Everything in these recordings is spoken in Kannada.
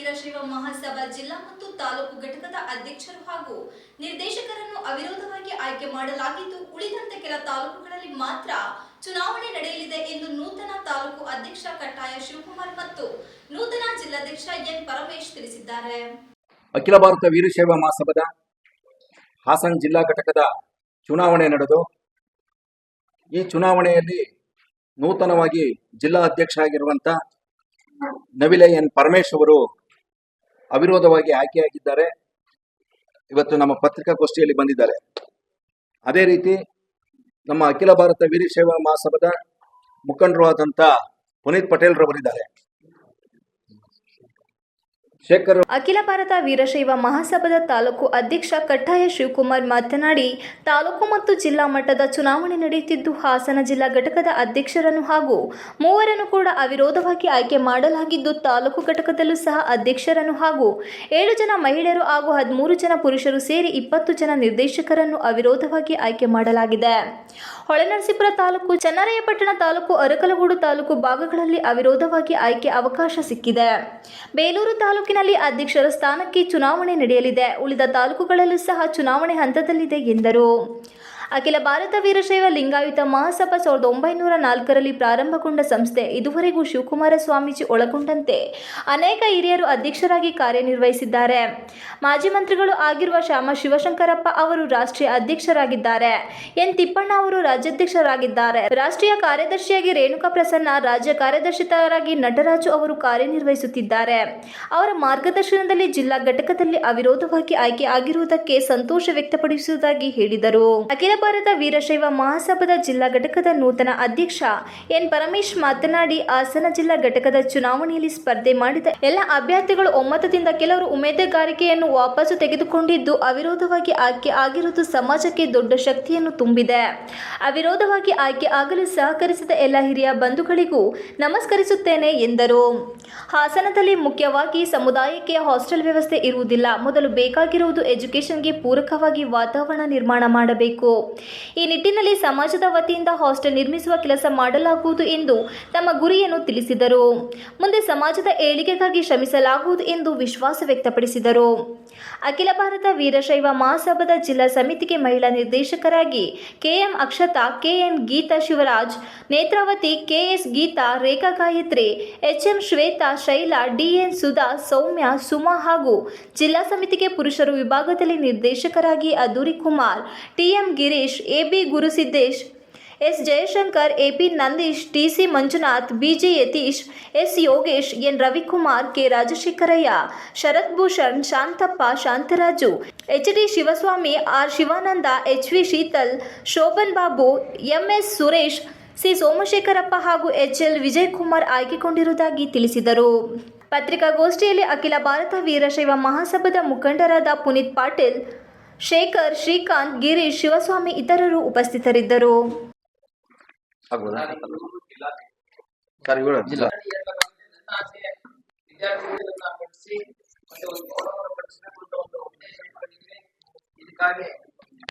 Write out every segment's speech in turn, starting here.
ವೀರಶೈವ ಮಹಾಸಭಾ ಜಿಲ್ಲಾ ಮತ್ತು ತಾಲೂಕು ಘಟಕದ ಅಧ್ಯಕ್ಷರು ಹಾಗೂ ನಿರ್ದೇಶಕರನ್ನು ಅವಿರೋಧವಾಗಿ ಆಯ್ಕೆ ಮಾಡಲಾಗಿದ್ದು, ಉಳಿದಂತೆ ಕೆಲ ತಾಲೂಕುಗಳಲ್ಲಿ ಮಾತ್ರ ಚುನಾವಣೆ ನಡೆಯಲಿದೆ ಎಂದು ನೂತನ ತಾಲೂಕು ಅಧ್ಯಕ್ಷ ಕಟ್ಟಾಯ ಶಿವಕುಮಾರ್ ಮತ್ತು ನೂತನ ಜಿಲ್ಲಾಧ್ಯಕ್ಷ ಎನ್ ಪರಮೇಶ್ ತಿಳಿಸಿದ್ದಾರೆ. ಅಖಿಲ ಭಾರತ ವೀರಶೈವ ಮಹಾಸಭದ ಹಾಸನ ಜಿಲ್ಲಾ ಘಟಕದ ಚುನಾವಣೆ ನಡೆದು, ಈ ಚುನಾವಣೆಯಲ್ಲಿ ನೂತನವಾಗಿ ಜಿಲ್ಲಾ ಅಧ್ಯಕ್ಷ ಆಗಿರುವಂತ ನವಿಲೆ ಎನ್ ಪರಮೇಶ್ ಅವರು ಅವಿರೋಧವಾಗಿ ಆಯ್ಕೆಯಾಗಿದ್ದಾರೆ. ಇವತ್ತು ನಮ್ಮ ಪತ್ರಿಕಾಗೋಷ್ಠಿಯಲ್ಲಿ ಬಂದಿದ್ದಾರೆ. ಅದೇ ರೀತಿ ನಮ್ಮ ಅಖಿಲ ಭಾರತ ವೀರಶೈವ ಮಹಾಸಭದ ಮುಖಂಡರು ಆದಂಥ ಪುನೀತ್ ಪಟೇಲ್ ಬಂದಿದ್ದಾರೆ ಶೇಖರ್ ಅಖಿಲ ಭಾರತ ವೀರಶೈವ ಮಹಾಸಭಾದ ತಾಲೂಕು ಅಧ್ಯಕ್ಷ ಕಟ್ಟಾಯ ಶಿವಕುಮಾರ್ ಮಾತನಾಡಿ, ತಾಲೂಕು ಮತ್ತು ಜಿಲ್ಲಾ ಮಟ್ಟದ ಚುನಾವಣೆ ನಡೆಯುತ್ತಿದ್ದು, ಹಾಸನ ಜಿಲ್ಲಾ ಘಟಕದ ಅಧ್ಯಕ್ಷರನ್ನು ಹಾಗೂ ಮೂವರನ್ನು ಕೂಡ ಅವಿರೋಧವಾಗಿ ಆಯ್ಕೆ ಮಾಡಲಾಗಿದ್ದು, ತಾಲೂಕು ಘಟಕದಲ್ಲೂ ಸಹ ಅಧ್ಯಕ್ಷರನ್ನು ಹಾಗೂ ಏಳು ಜನ ಮಹಿಳೆಯರು ಹಾಗೂ ಹದಿಮೂರು ಜನ ಪುರುಷರು ಸೇರಿ ಇಪ್ಪತ್ತು ಜನ ನಿರ್ದೇಶಕರನ್ನು ಅವಿರೋಧವಾಗಿ ಆಯ್ಕೆ ಮಾಡಲಾಗಿದೆ. ಹೊಳೆನರಸೀಪುರ ತಾಲೂಕು, ಚನ್ನರಾಯಪಟ್ಟಣ ತಾಲೂಕು, ಅರಕಲಗೂಡು ತಾಲೂಕು ಭಾಗಗಳಲ್ಲಿ ಅವಿರೋಧವಾಗಿ ಆಯ್ಕೆ ಅವಕಾಶ ಸಿಕ್ಕಿದೆ. ಬೇಲೂರು ತಾಲೂಕಿನಲ್ಲಿ ಅಧ್ಯಕ್ಷರ ಸ್ಥಾನಕ್ಕೆ ಚುನಾವಣೆ ನಡೆಯಲಿದೆ. ಉಳಿದ ತಾಲೂಕುಗಳಲ್ಲೂ ಸಹ ಚುನಾವಣೆ ಹಂತದಲ್ಲಿದೆ ಎಂದರು. ಅಖಿಲ ಭಾರತ ವೀರಶೈವ ಲಿಂಗಾಯುತ ಮಹಾಸಭಾ ಸಾವಿರದ ಒಂಬೈನೂರ ನಾಲ್ಕರಲ್ಲಿ ಪ್ರಾರಂಭಗೊಂಡ ಸಂಸ್ಥೆ ಇದುವರೆಗೂ ಶಿವಕುಮಾರ ಸ್ವಾಮೀಜಿ ಒಳಗೊಂಡಂತೆ ಅನೇಕ ಹಿರಿಯರು ಅಧ್ಯಕ್ಷರಾಗಿ ಕಾರ್ಯನಿರ್ವಹಿಸಿದ್ದಾರೆ. ಮಾಜಿ ಮಂತ್ರಿಗಳು ಆಗಿರುವ ಶ್ಯಾಮ ಶಿವಶಂಕರಪ್ಪ ಅವರು ರಾಷ್ಟ್ರೀಯ ಅಧ್ಯಕ್ಷರಾಗಿದ್ದಾರೆ. ಎನ್ ತಿಪ್ಪಣ್ಣ ಅವರು ರಾಜ್ಯಾಧ್ಯಕ್ಷರಾಗಿದ್ದಾರೆ. ರಾಷ್ಟ್ರೀಯ ಕಾರ್ಯದರ್ಶಿಯಾಗಿ ರೇಣುಕಾ ಪ್ರಸನ್ನ, ರಾಜ್ಯ ಕಾರ್ಯದರ್ಶಿತರಾಗಿ ನಟರಾಜು ಅವರು ಕಾರ್ಯನಿರ್ವಹಿಸುತ್ತಿದ್ದಾರೆ. ಅವರ ಮಾರ್ಗದರ್ಶನದಲ್ಲಿ ಜಿಲ್ಲಾ ಘಟಕದಲ್ಲಿ ಅವಿರೋಧವಾಗಿ ಆಯ್ಕೆ ಆಗಿರುವುದಕ್ಕೆ ಸಂತೋಷ ವ್ಯಕ್ತಪಡಿಸುವುದಾಗಿ ಹೇಳಿದರು. ಅಖಿಲ ಭಾರತ ವೀರಶೈವ ಮಹಾಸಭಾದ ಜಿಲ್ಲಾ ಘಟಕದ ನೂತನ ಅಧ್ಯಕ್ಷ ಎನ್ ಪರಮೇಶ್ ಮಾತನಾಡಿ, ಹಾಸನ ಜಿಲ್ಲಾ ಘಟಕದ ಚುನಾವಣೆಯಲ್ಲಿ ಸ್ಪರ್ಧೆ ಮಾಡಿದ ಎಲ್ಲ ಅಭ್ಯರ್ಥಿಗಳು ಒಮ್ಮತದಿಂದ ಕೆಲವರು ಉಮೇದುಗಾರಿಕೆಯನ್ನು ವಾಪಸ್ಸು ತೆಗೆದುಕೊಂಡಿದ್ದು, ಅವಿರೋಧವಾಗಿ ಆಯ್ಕೆ ಆಗಿರುವುದು ಸಮಾಜಕ್ಕೆ ದೊಡ್ಡ ಶಕ್ತಿಯನ್ನು ತುಂಬಿದೆ. ಅವಿರೋಧವಾಗಿ ಆಯ್ಕೆ ಆಗಲು ಸಹಕರಿಸಿದ ಎಲ್ಲ ಹಿರಿಯ ಬಂಧುಗಳಿಗೂ ನಮಸ್ಕರಿಸುತ್ತೇನೆ ಎಂದರು. ಹಾಸನದಲ್ಲಿ ಮುಖ್ಯವಾಗಿ ಸಮುದಾಯಕ್ಕೆ ಹಾಸ್ಟೆಲ್ ವ್ಯವಸ್ಥೆ ಇರುವುದಿಲ್ಲ. ಮೊದಲು ಬೇಕಾಗಿರುವುದು ಎಜುಕೇಷನ್ಗೆ ಪೂರಕವಾಗಿ ವಾತಾವರಣ ನಿರ್ಮಾಣ ಮಾಡಬೇಕು. ಈ ನಿಟ್ಟಿನಲ್ಲಿ ಸಮಾಜದ ವತಿಯಿಂದ ಹಾಸ್ಟೆಲ್ ನಿರ್ಮಿಸುವ ಕೆಲಸ ಮಾಡಲಾಗುವುದು ಎಂದು ತಮ್ಮ ಗುರಿಯನ್ನು ತಿಳಿಸಿದರು. ಮುಂದೆ ಸಮಾಜದ ಏಳಿಗೆಗಾಗಿ ಶ್ರಮಿಸಲಾಗುವುದು ಎಂದು ವಿಶ್ವಾಸ ವ್ಯಕ್ತಪಡಿಸಿದರು. ಅಖಿಲ ಭಾರತ ವೀರಶೈವ ಮಹಾಸಭಾದ ಜಿಲ್ಲಾ ಸಮಿತಿಗೆ ಮಹಿಳಾ ನಿರ್ದೇಶಕರಾಗಿ KM Akshata, KN Geeta Shivaraj, Netravati KS Geeta, Rekha Gayatri, HM Shweta, Shaila, DN Sudha, Soumya, Suma ಹಾಗೂ ಜಿಲ್ಲಾ ಸಮಿತಿಗೆ ಪುರುಷರು ವಿಭಾಗದಲ್ಲಿ ನಿರ್ದೇಶಕರಾಗಿ Aduri Kumar TM Girish AB Gurusiddesh, S Jayashankar, AP Nandish, TC Manjunath, BJ Yatish, S Yogesh, N. Ravikumar, K. Rajashekharayya, Sharath Bhushan, Shantappa, Shantaraju, H. D. Shivaswamy, R. Shivananda, H. V. Sheetal, Shobhan Babu MS Suresh, C. Somashekharappa ಹಾಗೂ ಎಚ್. ಎಲ್. ವಿಜಯಕುಮಾರ್ ಆಯ್ಕೆಕೊಂಡಿರುವುದಾಗಿ ತಿಳಿಸಿದರು. ಪತ್ರಿಕಾಗೋಷ್ಠಿಯಲ್ಲಿ ಅಖಿಲ ಭಾರತ ವೀರಶೈವ ಮಹಾಸಭಾದ ಮುಖಂಡರಾದ ಪುನೀತ್ ಪಾಟೀಲ್ ಶೇಖರ್ ಶ್ರೀಕಾಂತ್ ಗಿರೀಶ್ ಶಿವಸ್ವಾಮಿ ಇತರರು ಉಪಸ್ಥಿತರಿದ್ದರು. ಇದಕ್ಕಾಗಿ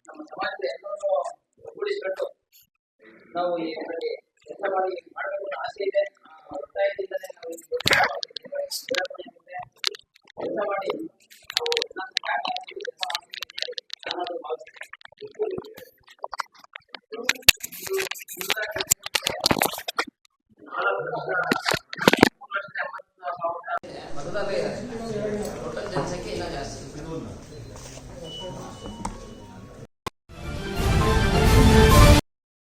ನಮ್ಮ ಸಮಾಜದ ಒಗ್ಗೂಡಿಸಿಕೊಂಡು ನಾವು ಈ ಕೆಲಸ ಮಾಡಿ ಮಾಡಬೇಕು ಆಸೆ ಇದೆ ಆ ಒತ್ತಾಯದಿಂದಲೇ ನಾವು ಈ ಕೆಲಸ ಮಾಡಿ ನಾವು 嗯